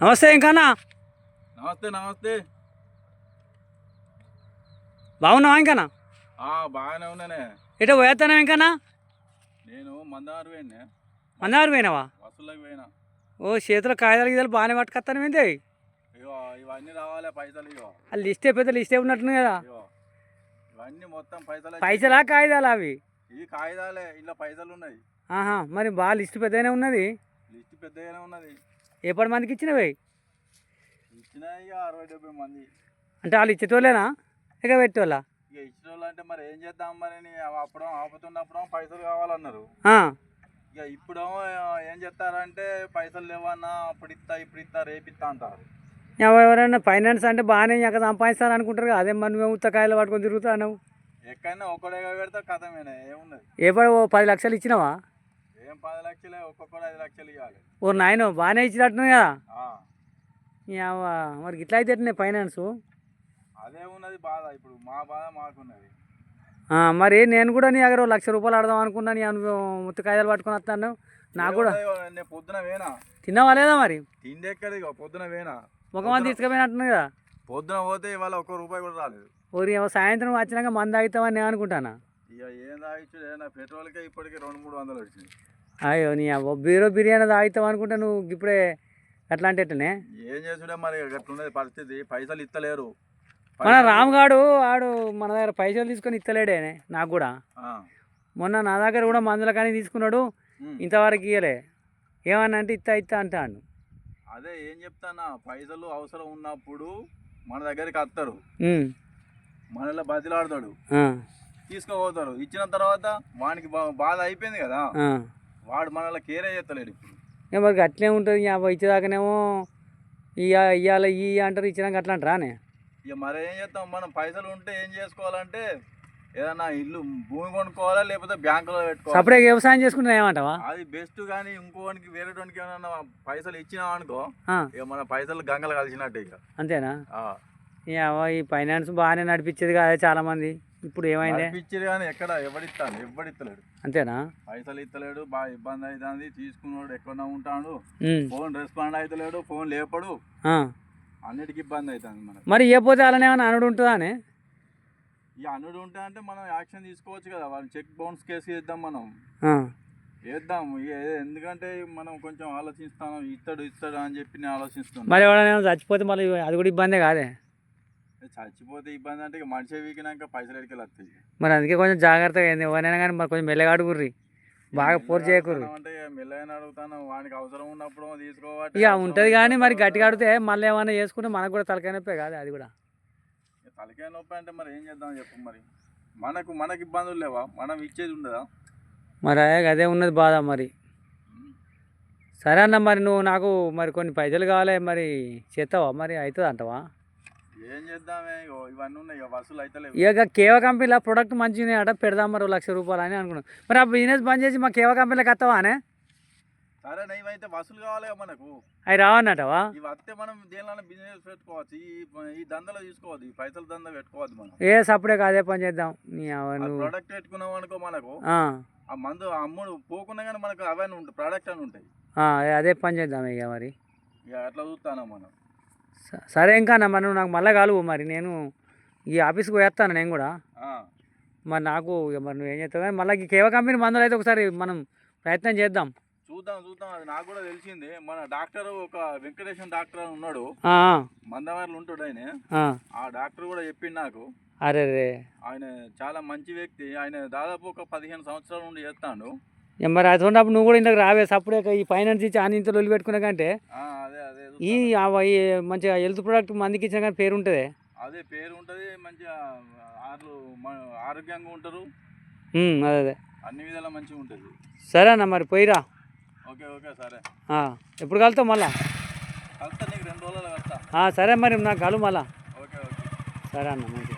నమస్తే ఇంకన్నా. నమస్తే నమస్తే. బాగున్నావా ఇంకన్నా? ఆ, బాగానే ఉన్నానే. ఎటో పోయేస్తానా ఇంకన్నా? నేను మందారు పోయినా. అన్నారు పోయినావా? పోయినా. ఓ చేతిలో కాగితాలు గీదాలు బాగానే పట్టుకొస్తాను ఏంటి ఇవన్నీ రావాలి పైసలు ఆ లిస్టే పెద్ద లిస్టే ఉన్నట్టుంది కదా. ఇవన్నీ మొత్తం పైసలు పైసలా కాగితాలు అవి? ఈ కాగితాలే ఇలా పైసలు ఉన్నాయి ఆహా మరి బాగా లిస్ట్ పెద్దగానే ఉన్నది? లిస్ట్ పెద్దగానే ఉన్నది. ఏ పది మందికి ఇచ్చినవి ఇచ్చిన ఇక అరవై డెబ్బై మంది. అంటే వాళ్ళు ఇచ్చేటోళ్ళేనా? ఇక పెట్టేవాళ్ళ ఇక ఇచ్చిన వాళ్ళు అంటే మరి ఏం చేద్దాం మరి అని అప్పుడు ఆపుతున్నప్పుడు పైసలు కావాలన్నారు. ఆ, ఇక ఇప్పుడేమో ఏం చేస్తారంటే పైసలు లేవన్నా అప్పుడు ఇస్తా ఇప్పుడు ఇస్తా రేపు ఇస్తా అంటారు. ఎవ- ఎవరైనా ఫైనాన్స్ అంటే బాగానే అక్కడ సంపాదిస్తారు అనుకుంటారు కదా అదే మనం మేము ఉత్తకాయలు పట్టుకొని తిరుగుతాను ఎక్కడైనా ఒక్కడేగా పెడితే కథమేనా ఏమున్నది ఏ పడి ఓ పది లక్షలు ఇచ్చినావా? ఏం పది లక్షలే ఒక్కొక్కడు ఐదు లక్షలు ఇవ్వాలి ఓ నాయన బాగానే ఇచ్చినట్టుంది కదా. మరి ఇట్లా అయితే ఎట్లనే ఫైనాన్స్? అదే ఉన్నది బాధ ఇప్పుడు మా బాధ మాకున్నది. మరి నేను కూడా నీ దగ్గర లక్ష రూపాయలు ఆడదాం అనుకున్నా నీ అను ముత్తకాయలు పట్టుకొని వస్తాను. నాకు కూడా. నేను పొద్దున వేనా తిన్నావా లేదా మరి? తిండి ఎక్కడి ఇగో పొద్దున వేనా ముఖం తీసుకుపోయినట్టుంది కదా. పొద్దున పోతే ఇవాళ ఒక్క రూపాయి కూడా రాలేదు. ఓరి సాయంత్రం వచ్చినాక మంది తాగుతామని నేను అనుకుంటానా? పెట్రోల్కే ఇప్పటికే రెండు మూడు వందలు వచ్చింది అయ్యో నీ బీరో బిర్యానీ తాగుతావు అనుకుంటా నువ్వు ఇప్పుడే అట్లా అంటే ఎట్లనే ఏం చేసుడే మరి? అట్లున్నది పరిస్థితి. పైసలు ఇస్తలేరు మన రామ్గాడు ఆడు మన దగ్గర పైసలు తీసుకొని ఇస్తలేడే నాకు కూడా. మొన్న నా దగ్గర కూడా మందుల కానీ తీసుకున్నాడు. ఇంతవరకు ఇయ్యలే. ఏమన్నా అంటే ఇత్తా ఇత్తా అంటాడు. అదే ఏం చెప్తానా? పైసలు అవసరం ఉన్నప్పుడు మన దగ్గరికి వస్తారు మనలో బతిలాడతాడు. తీసుకోపోతారు ఇచ్చిన తర్వాత వానికి బాధ అయిపోయింది కదా. వాడు మనల్ని కేరే చేస్తలేడు ఇప్పుడు. మరి అట్లే ఉంటుంది. ఇచ్చేదాకానేమో ఇయ్య ఇయ్యాల ఈ అంటారు ఇచ్చినాక అట్లా అంటారా ఇక మరి ఏం చేస్తాం? మనం పైసలు ఉంటే ఏం చేసుకోవాలంటే ఏదన్నా ఇల్లు భూమి కొనుక్కోవాలా లేకపోతే బ్యాంకులో పెట్టుకోవాలి? సపరేట్ వ్యవసాయం చేసుకుంటే ఏమంటావా? అది బెస్ట్ కానీ ఇంకోనికి వేరేటోనికి ఏమన్నా పైసలు ఇచ్చినాం అనుకో ఇక మన పైసలు గంగలు కలిసినట్టే ఇక. అంతేనా? ఈ ఫైనాన్స్ బాగానే నడిపించేది కదా చాలామంది. ఇప్పుడు ఏమైంది? నడిపించేది కానీ ఎక్కడ ఎవడిస్తాను ఎవడిస్తలేడు అంతేనా? పైసలు ఇస్తలేడు బాగా ఇబ్బంది అవుతుంది తీసుకున్నాడు ఎక్కడ ఉంటాడు ఫోన్ రెస్పాండ్ అవుతలేడు ఫోన్ లేపడు. అన్నిటికీ ఇబ్బంది అవుతుంది మనకు. మరి ఇవ్వకపోతే అలానే ఏమైనా అనుడు ఉంటుందా అని? ఈ అనుడు ఉంటే అంటే మనం యాక్షన్ తీసుకోవచ్చు కదా వాళ్ళు చెక్ బౌన్స్ కేసు వేద్దాం మనం. వేద్దాం ఏ- ఎందుకంటే మనం కొంచెం ఆలోచిస్తాను ఇస్తాడు ఇస్తాడు అని చెప్పి నేను ఆలోచిస్తున్నాను మరి ఎవరైనా చచ్చిపోతే మళ్ళీ అది కూడా ఇబ్బందే కాదే? చచ్చిపోతే ఇబ్బంది అంటే మనిషి వీకినాక పైసలు ఎడికి వస్తాయి మరి అందుకే కొంచెం జాగ్రత్తగా అయింది ఎవరైనా కానీ మరి కొంచెం మెల్లగా అడుగుర్రి. బాగా పోరు చేయకూర్రి. అంటే ఇక మెల్లగా అడుగుతాను. వానికి అవసరం ఉన్నప్పుడు తీసుకోవాలి ఇక ఉంటుంది కానీ మరి గట్టిగా అడిగితే మళ్ళీ ఏమైనా చేసుకుంటే మనకు కూడా తలకాయ నొప్పే కాదు అది కూడా. తలకాయ నొప్పి అంటే మరి ఏం చేద్దాం చెప్పు మరి. మనకు మనకి ఇబ్బందులు లేవా? మనం ఇచ్చేది ఉండదా? మరి అదే- అదే ఉన్నది బాధ మరి. సరే అన్న మరి నువ్వు నాకు మరి కొన్ని పైసలు కావాలి మరి చేస్తావా మరి అవుతుంది అంటావా ఏం చేద్దామే? ఇవన్నీ ఉన్నాయి. ఇక వసూలు అయితే ఇక కేవా కంపెనీలో ప్రొడక్ట్ మంచిగా అట పెడదాం మరి లక్ష రూపాయలు అని అనుకున్నాను మరి ఆ బిజినెస్ బంద్ చేసి మా కేవా కంపెనీలోకి వస్తావా అనే? సరే ఇవైతే వసూలు కావాలి మనకు. అవి రావన్నటవా ఇవి వస్తే మనం దేనిలో బిజినెస్ పెట్టుకోవచ్చు. ఈ ఈ దందలో తీసుకోవద్దు ఈ పైసల దంద పెట్టుకోవద్దు మనం. ఏ సప్పుడే అదే పని చేద్దాం. ప్రోడక్ట్ పెట్టుకున్నాం అనుకో మనకు ఆ, మందు అమ్ముడు పోకుండా కానీ మనకు అవన్నీ ఉంటాయి. ప్రోడక్ట్ అని ఉంటాయి. అదే పని చేద్దాం ఇక మరి. ఇక అట్లా చూస్తాను మనం. సరే ఇంకా అన్న మరి నాకు మళ్ళీ కలువు మరి. నేను ఈ ఆఫీస్కి పోయేస్తాను నేను కూడా. మరి నాకు మరి నువ్వు ఏం చేస్తావు కానీ మళ్ళీ ఈ కేవా కంపెనీ మందులు అయితే ఒకసారి మనం ప్రయత్నం చేద్దాం. చూద్దాం చూద్దాం. అది నాకు కూడా తెలిసింది. మన డాక్టర్ ఒక వెంకటేశ్వర డాక్టర్ ఉన్నాడు. మందవారిలో ఉంటాడు ఆయన. ఆ, డాక్టర్ కూడా చెప్పిండు నాకు. అరే రే. ఆయన చాలా మంచి వ్యక్తి. ఆయన దాదాపు ఒక పదిహేను సంవత్సరాల నుండి చేస్తాడు. మరి అది ఉన్నప్పుడు నువ్వు కూడా ఇంటికి రావే. సప్పుడే ఈ ఫైనాన్స్ ఇచ్చి ఆని ఇంత వదిలి పెట్టుకునే కంటే ఈ మంచిగా హెల్త్ ప్రోడక్ట్ మందికి ఇచ్చిన కానీ పేరు ఉంటుంది అదే పేరు ఉంటుంది మంచిగా ఆరు ఆరోగ్యంగా ఉంటారు. అదే అదే. అన్ని విధాలా మంచిగా ఉంటుంది. సరే అన్న మరి పోయిరా. ఓకే ఓకే సరే. ఎప్పుడు కలుతావు మళ్ళా? కలుస్తా నీకు రెండు రోజులు కలుస్తా. సరే మరి నాకు కలు మళ్ళా. Okay okay. సరే అన్న మంచిది.